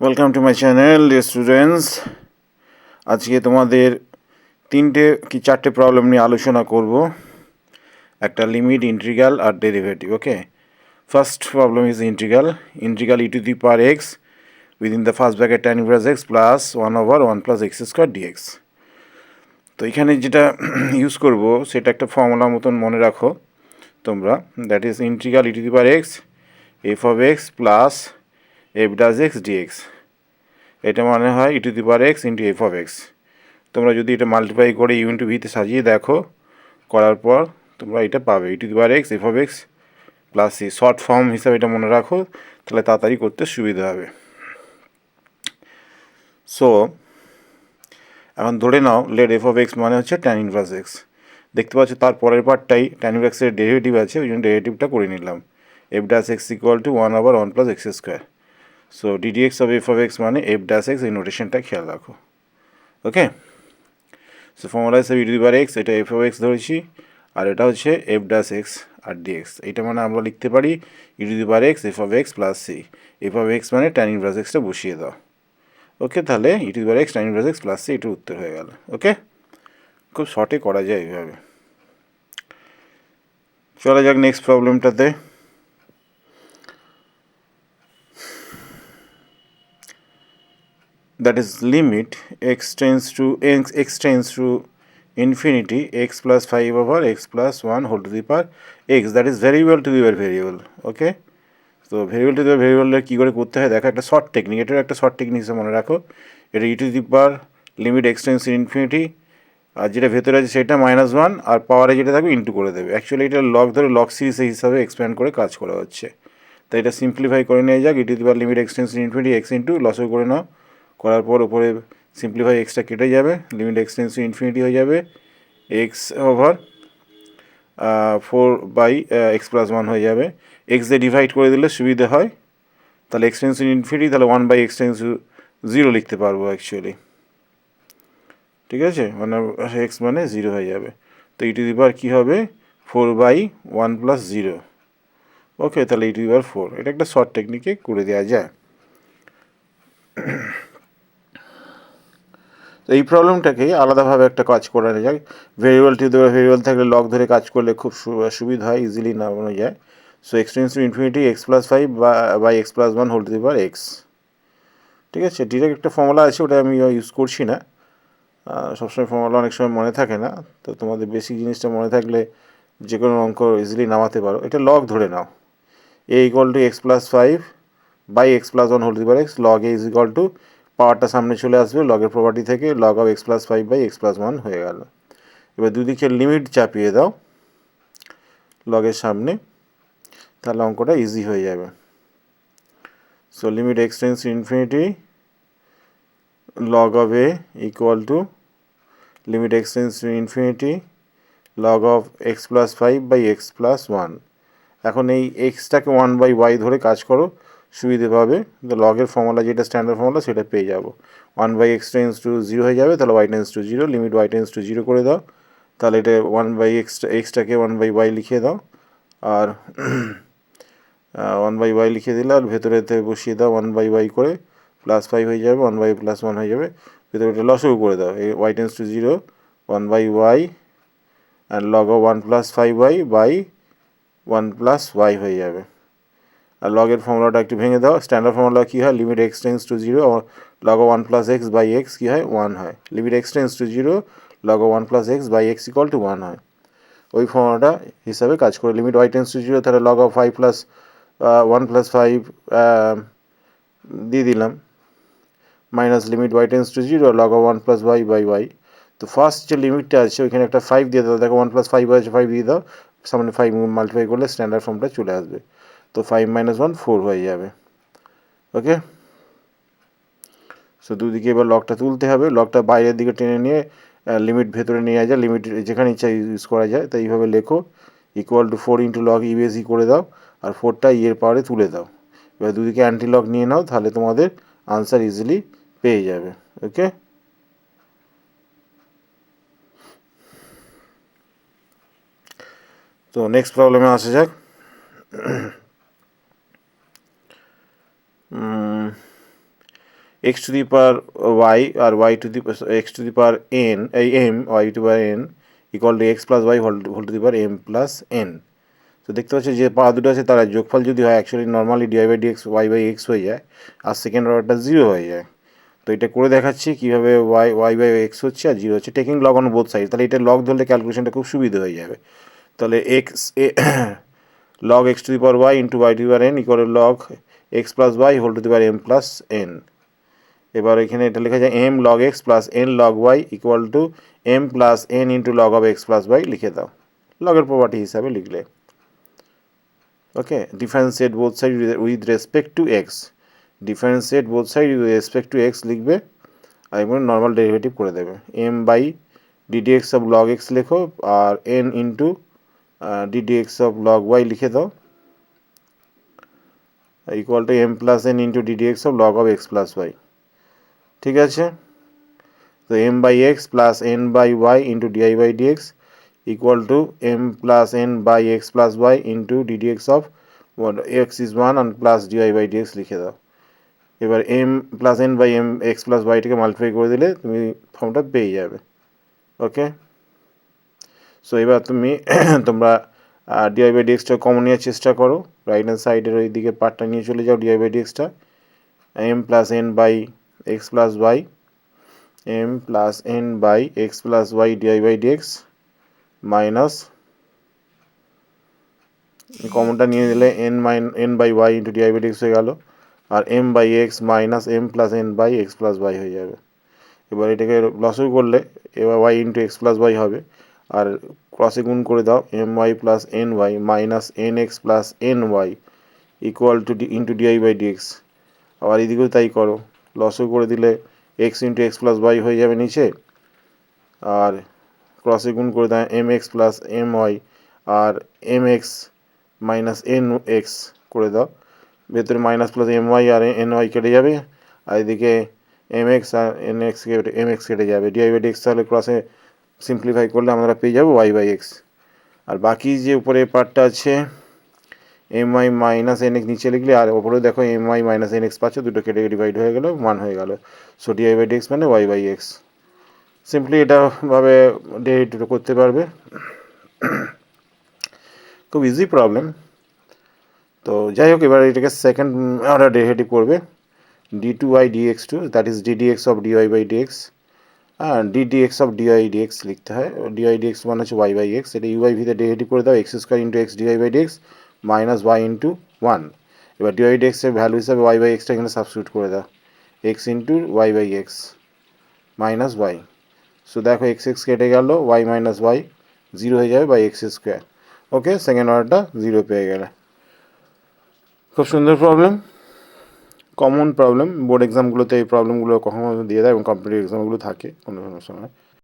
Welcome to my channel students আজকে তোমাদের তিনটে কি চারটে প্রবলেম নিয়ে আলোচনা করব। একটা limit integral R derivative okay first problem is integral integral e to the power x within the first bracket tan inverse x plus one over one plus x square d x তো এখানে যেটা use করব, সেটা একটা formula মতন মনে রাখো তোমরা। That is integral e to the power x f of x plus f dash x d x এটা মানে হয় e to the power x into f of x তোমরা যদি এটা মাল্টিপ্লাই করে ইউ ইন্টু ভিতে সাজিয়ে দেখো, করার পর তোমরা এটা পাবে। E to the power x f of x plus c short form হিসাবে এটা মনে রাখো, তাহলে তাড়াতাড়ি করতে সুবিধা হবে। সো এখন ধরে নাও লেট এফ অফ এক্স মানে হচ্ছে ট্যান ইনভার্স এক্স দেখতে পাচ্ছ তার পরের পার্টটাই ট্যান ইনভার্সের ডেরিভেটিভ আছে, ওই জন্য ডেরিভেটিভটা করে নিলাম। F dash x equal to one over one plus x square so d d x of f of x মানে এফ ডাস এক্স এই নোটেশনটা খেয়াল রাখো। ওকে সো ফর্মুলা হিসেবে ইডি বার এক্স এটা এফ অফ এক্স ধরেছি, আর এটা হচ্ছে এফ ডাস এক্স আর ডিএক্স এটা মানে আমরা লিখতে পারি e d bar x f of x plus c f of x মানে ট্যান ইনভার্স এক্সটা বসিয়ে দাও। ওকে তাহলে e d bar x tan inverse x plus c এটার উত্তর হয়ে গেল। ওকে খুব শর্টে করা যায় এইভাবে। চলা যাক নেক্সট প্রবলেমটাতে that is limit x tends to x, x tends to infinity x plus 5 over x plus 1 whole to the power x. That is variable to the variable okay? তো ভেরিয়েবল টু দি ভেরিয়েবলের কী করে করতে হয়? দেখো একটা short technique এটার একটা শর্ট টেকনিক হিসেবে মনে রাখো। এটা e to the power limit x tends infinity আর যেটা ভেতরে আছে সেটা মাইনাস ওয়ান আর পাওয়ারে যেটা থাকবে ইন্টু করে দেবে। অ্যাকচুয়ালি এটা লক ধরে লক সিরিজ হিসাবে এক্সপ্যান্ড করে কাজ করা হচ্ছে। তাই এটা সিম্পলিফাই করে নিয়ে যাক e to the power limit x tends infinity x into লসও করে নাও। করার পর উপরে সিম্পলিফাই এক্সটা কেটে যাবে লিমিট এক্সটেন্স টু ইনফিনিটি হয়ে যাবে x over four by x plus one হয়ে যাবে। এক্স দিয়ে ডিভাইড করে দিলে সুবিধা হয়। তাহলে এক্সটেন্স টু ইনফিনিটি তাহলে one by x tends zero লিখতে পারব অ্যাকচুয়ালি ঠিক আছে? মানে এক্স মানে জিরো হয়ে যাবে। তো ইটু দিবার কী হবে? Four by one plus zero okay তাহলে ইটু দিবার ফোর এটা একটা শর্ট টেকনিকে করে দেওয়া যায়। তো এই প্রবলেমটাকেই আলাদাভাবে একটা কাজ করা যায়। ভেরিয়েবল টু দেওয়া ভেরিয়েবল থাকলে লক ধরে কাজ করলে খুব সুবিধা হয় ইজিলি নামানো যায়। So x tends to infinity x plus five বা by x plus one whole to the power x ঠিক আছে? ডিরেক্ট একটা ফর্মুলা আছে, ওটা আমি ইউজ করছি না। সবসময় ফর্মুলা অনেক সময় মনে থাকে না। তো তোমাদের বেসিক জিনিসটা মনে থাকলে যে কোনো অঙ্ক ইজিলি নামাতে পারো। এটা লগ ধরে নাও। A equal to x plus five by x plus one whole to the power x log a is equal to পাওয়ারটা সামনে চলে আসবে লগের প্রপার্টি থেকে log of x plus five by x plus one হয়ে গেল। এবার দুদিকে লিমিট চাপিয়ে দাও লগের সামনে, তাহলে অঙ্কটা ইজি হয়ে যাবে। So limit x tends infinity log of a equal to limit x tends infinity log of x plus five by x plus one এখন এই এক্সটাকে ওয়ান বাই ওয়াই ধরে কাজ করো সুবিধে পাবে লগের ফর্মুলা যেটা স্ট্যান্ডার্ড ফর্মুলা সেটা পেয়ে যাব। One by x tends to zero হয়ে যাবে, তাহলে y tends to zero limit y tends to zero করে দাও। তাহলে এটা ওয়ান বাই এক্স এক্সটাকে ওয়ান বাই ওয়াই লিখে দাও। আর ওয়ান বাই ওয়াই লিখে দিলে আর ভেতরেতে বসিয়ে দাও ওয়ান বাই ওয়াই করে প্লাস ফাইভ হয়ে যাবে ওয়ান বাই প্লাস ওয়ান হয়ে যাবে। ভেতরে এটা লসও করে দাও। এই y tends to zero one by y and log one plus five y by one plus y হয়ে যাবে। আর লগের ফর্মুলাটা একটু ভেঙে দাও। স্ট্যান্ডার্ড ফর্মুলা কী হয়? Limit x tends to zero log one plus x by x কী হয়? ওয়ান হয়। Limit x tends to zero log one plus x by x equal to one হয়। ওই ফর্মুলাটা হিসাবে কাজ করে। Limit y tends to zero তাহলে log of five plus one plus five দিয়ে দিলাম। Minus limit y tends to zero log of one plus y by y তো ফার্স্ট যে লিমিটটা আছে, ওইখানে একটা ফাইভ দিয়ে দাও। দেখো ওয়ান প্লাস ফাইভ আছে ফাইভ দিয়ে দাও। সামনে ফাইভ মাল্টিফাই করলে স্ট্যান্ডার্ড ফর্মটা চলে আসবে। তো ফাইভ মাইনাস ওয়ান ফোর হয়ে যাবে। ওকে সো দুদিকে এবার লকটা তুলতে হবে। লকটা বাইরের দিকে টেনে নিয়ে লিমিট ভেতরে নিয়ে যায় লিমিট যেখানে ইচ্ছা ইউজ করা যায়। তাই এইভাবে লেখো equal to four into log ইউএসি করে দাও, আর ফোরটা ইয়ের পাওয়ারে তুলে দাও। এবার দুদিকে অ্যান্টি লক নিয়ে নাও, তাহলে তোমাদের আনসার ইজিলি পেয়ে যাবে। ওকে তো নেক্সট প্রবলেমে আসা যাক। X to the power y R y to the x to the power n এই m y to power n equal to x plus y whole to the power m plus n তো দেখতে পাচ্ছি যে পাওয়ার দুটো আছে, তারা যোগফল যদি হয় actually normally dy by dx y by x হয়ে যায়, আর সেকেন্ড অর্ডারটা জিরো হয়ে যায়। তো এটা করে দেখাচ্ছি কীভাবে ওয়াই ওয়াই বাই এক্স হচ্ছে আর জিরো হচ্ছে। Taking log on both side তাহলে এটা লগ ধরলে ক্যালকুলেশনটা খুব সুবিধা হয়ে যাবে। তাহলে x a log x to the power y into y to the power n equal log x plus y whole to the power m plus n এবার এখানে এটা লেখা যায় m log x plus n log y equal to m plus n into log of x plus y লিখে দাও। লগের property হিসাবে লিখলে। Okay differentiate both side with respect to x differentiate both side with respect to x লিখবে, আর এবার normal derivative করে দেবে। M by dd x of log x লেখো, আর n into dd x of log y লিখে দাও। Equal to m plus n into dd x of log of x plus y ঠিক আছে? তো m by x plus n by y into dy by dx equal to m plus n by x plus y into dd x of x is one and plus dy by dx লিখে দাও। এবার m plus n by m x plus ওয়াইটাকে multiply করে দিলে তুমি ফর্মটা পেয়ে যাবে। ওকে? So এবার তুমি তোমরা ডিআই বাই ডিএক্সটা কমন নেওয়ার চেষ্টা করো। রাইট হ্যান্ড সাইডের ওই দিকে পার্টটা নিয়ে চলে যাও dy by ডিএক্সটা m plus n by x plus y m plus n by x plus y dy by dx minus কমনটা নিয়ে দিলে n minus n by y into dy by dx হয়ে গেল। আর m by x minus m plus n by x plus y হয়ে যাবে। এবার এটাকে লসও করলে এবার y into x plus y হবে। আর ক্রসে গুণ করে দাও m y plus n y minus n x plus n y equal to d into dy by dx আবার এদিকেও তাই করো। লসও করে দিলে x into x plus y হয়ে যাবে নিচে। আর ক্রসে গুণ করে দাও m x plus m y আর m x minus n x করে দাও। ভেতরে মাইনাস প্লাস এম ওয়াই আর এন ওয়াই কেটে যাবে। আর এদিকে এম এক্স আর এন এক্স কেটে এম এক্স কেটে যাবে। ডিআই বাই ডিএক্স তাহলে ক্রসে সিম্পলিফাই করলে আমরা পেয়ে যাব ওয়াই বাই এক্স আর বাকি যে উপরে পার্টটা আছে m y minus n x নিচে লিখলে আর ওপরে দেখো m y minus n x পাচ্ছ, দুটো কেটে ডিভাইড হয়ে গেলো ওয়ান হয়ে গেলো। সো ডিআই বাই ডিএক্স মানে ওয়াই বাই এক্স সিম্পলি এটাভাবে ডেরিভেটিভ করতে পারবে। খুব ইজি প্রবলেম তো যাই হোক, এবার এটাকে সেকেন্ড অর্ডার ডেরিভেটিভ করবে। D two y d x two that is dd x of dy by dx হ্যাঁ dd x of dy dx লিখতে হয়। ডিওয়াই ডিএক্স মানে হচ্ছে ওয়াই বাই এক্স এটা ইউআই ভিতে ডেরিভেটিভ করে দাও x square into x dy by dx minus y into one এবার ডিওয়াই ডিএক্সের ভ্যালু হিসাবে ওয়াই বাই এক্সটা এখানে সাবস্টিউট করে দাও। X into y by x minus y so দেখো এক্স এক্স কেটে গেল ওয়াই মাইনাস ওয়াই জিরো হয়ে যাবে by x square okay second অর্ডারটা জিরো পেয়ে গেলে। খুব সুন্দর প্রবলেম কমন প্রবলেম বোর্ড এক্সামগুলোতে এই প্রবলেমগুলো কখনো দিয়ে দেয় এবং কম্পিটিভ এক্সামগুলো থাকে কোনো কোনো সময়।